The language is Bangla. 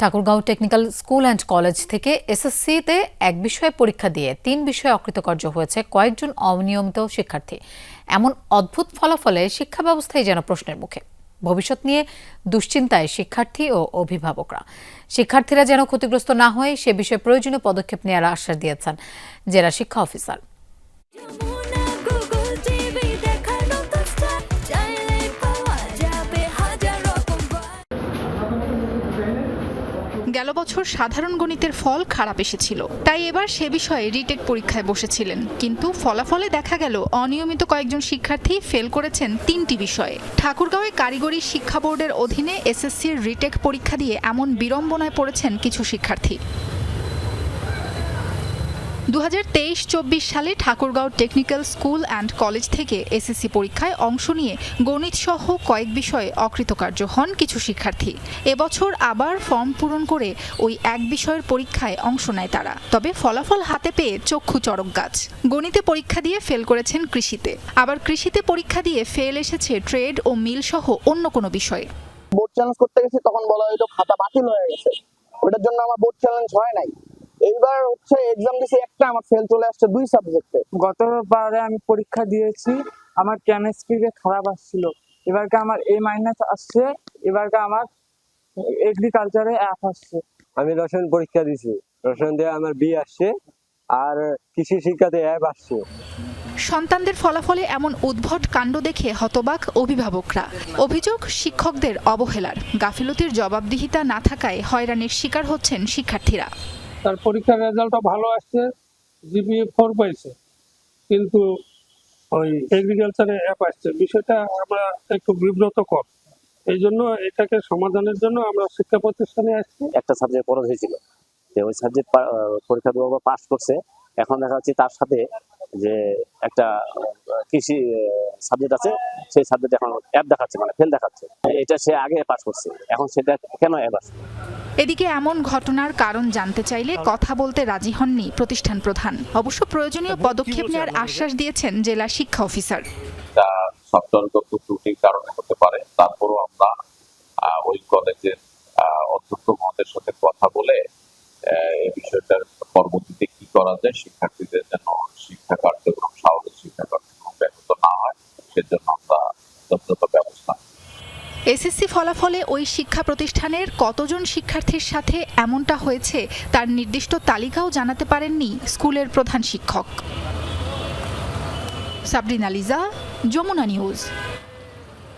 Thakurgaon technical school and college থেকে এসএসসিতে এক বিষয়ে পরীক্ষা দিয়ে তিন বিষয়ে অকৃতকার্য হয়েছে কয়েকজন অনিয়মিত শিক্ষার্থী। এমন অদ্ভুত ফলাফলে শিক্ষা ব্যবস্থাই যেন প্রশ্নের মুখে। ভবিষ্যৎ নিয়ে দুশ্চিন্তায় শিক্ষার্থী ও অভিভাবকরা। শিক্ষার্থীরা যেন ক্ষতিগ্রস্ত না হয় সে বিষয়ে প্রয়োজনীয় পদক্ষেপ নেওয়ার আশ্বাস দিয়েছেন জেলা শিক্ষা অফিসার। গেল বছর সাধারণ গণিতের ফল খারাপ এসেছিল। তাই এবার সে বিষয়ে রিটেক পরীক্ষায় বসেছিলেন। কিন্তু ফলাফলে দেখা গেল, অনিয়মিত কয়েকজন শিক্ষার্থী ফেল করেছেন তিনটি বিষয়ে। ঠাকুরগাঁওয়ে কারিগরি শিক্ষা বোর্ডের অধীনে এসএসসির রিটেক পরীক্ষা দিয়ে এমন বিড়ম্বনায় পড়েছেন কিছু শিক্ষার্থী। দু হাজার তেইশ চব্বিশ সালে Thakurgaon technical school and college থেকে এসএসসি পরীক্ষায় অংশ নিয়ে গণিত সহ কয়েক বিষয়ে অকৃতকার্য হন কিছু শিক্ষার্থী। এবছর আবার ফর্ম পূরণ করে ওই এক বিষয়ের পরীক্ষায় অংশ নেয় তারা। তবে ফলাফল হাতে পেয়ে চক্ষু চড়ক গাছ। গণিতে পরীক্ষা দিয়ে ফেল করেছেন কৃষিতে। আবার কৃষিতে পরীক্ষা দিয়ে ফেল এসেছে ট্রেড ও মিল সহ অন্য কোনো বিষয়ে। বোর্ড চ্যালেঞ্জ করতে গেছি, তখন বলা হয়তো খাতা বাতিল হয়ে গেছে। ওটার জন্য আমার বোর্ড চ্যালেঞ্জ হয় নাই। এইবার হচ্ছে এক্সাম দিছি একটা আমার ফেল চলে আসছে দুই সাবজেক্টে গতবারে আমি পরীক্ষা দিয়েছি আমার কেমিস্ট্রিতে খারাপ আসছিল। এবারকে আমার এ মাইনাস আসছে এবারকে আমার এগ্রিকালচারে অ্যাপ আসছে। আমি রসায়ন পরীক্ষা দিছি রসায়ন দিয়ে আমার বি আসছে আর কৃষি শিক্ষাতে অ্যাব আসছে। সন্তানদের ফলাফলে এমন উদ্ভট কাণ্ড দেখে হতবাক অভিভাবকরা। অভিযোগ শিক্ষকদের অবহেলার। গাফিলতির জবাবদিহিতা না থাকায় হয়রানির শিকার হচ্ছেন শিক্ষার্থীরা। তার পরীক্ষার রেজাল্টটা ভালো আসছে, জিপিএ ফোর পাইছে। কিন্তু ওই এগ্রিকালচারে অ্যাপ আসছে। বিষয়টা আমরা একটু বিব্রত কর। এই জন্য এটাকে সমাধানের জন্য আমরা শিক্ষা প্রতিষ্ঠানে আসছি। একটা সাবজেক্ট পড়া হয়েছিল। যে ওই সাবজেক্ট পরীক্ষা দেওয়া পাস করছে। এখন দেখা যাচ্ছে তার সাথে যে একটা কৃষি সাবজেক্ট আছে, সেই সাবজেক্ট এখন অ্যাপ দেখাচ্ছে মানে ফেল দেখাচ্ছে। এটা সে আগে পাস করছে। এখন সেটা কেন অ্যাপ আসছে? এদিকে এমন ঘটনার কারণ জানতে চাইলে কথা বলতে রাজি হননি প্রতিষ্ঠান প্রধান। অবশ্য প্রয়োজনীয় পদক্ষেপ নেওয়ার আশ্বাস দিয়েছেন জেলা শিক্ষা অফিসার। সফটওয়্যারগত ত্রুটির কারণে হতে পারে। তারপরও আমরা আহ, ওই কলেজের আহ, অধ্যক্ষ মহোদয়ের সাথে কথা বলে আহ, এই বিষয়টার পরবর্তীতে কি করা যায় শিক্ষার্থীদের যেন শিক্ষা কার্যক্রম স্বাভাবিক শিক্ষা কার্যক্রম ব্যাহত না হয় সেজন্য আমরা যথাযথ। এসএসসি ফলাফলে ওই শিক্ষা প্রতিষ্ঠানের কতজন শিক্ষার্থীর সাথে এমনটা হয়েছে তার নির্দিষ্ট তালিকাও জানাতে পারেননি স্কুলের প্রধান শিক্ষক। সাবরিনা লিজা, যমুনা নিউজ।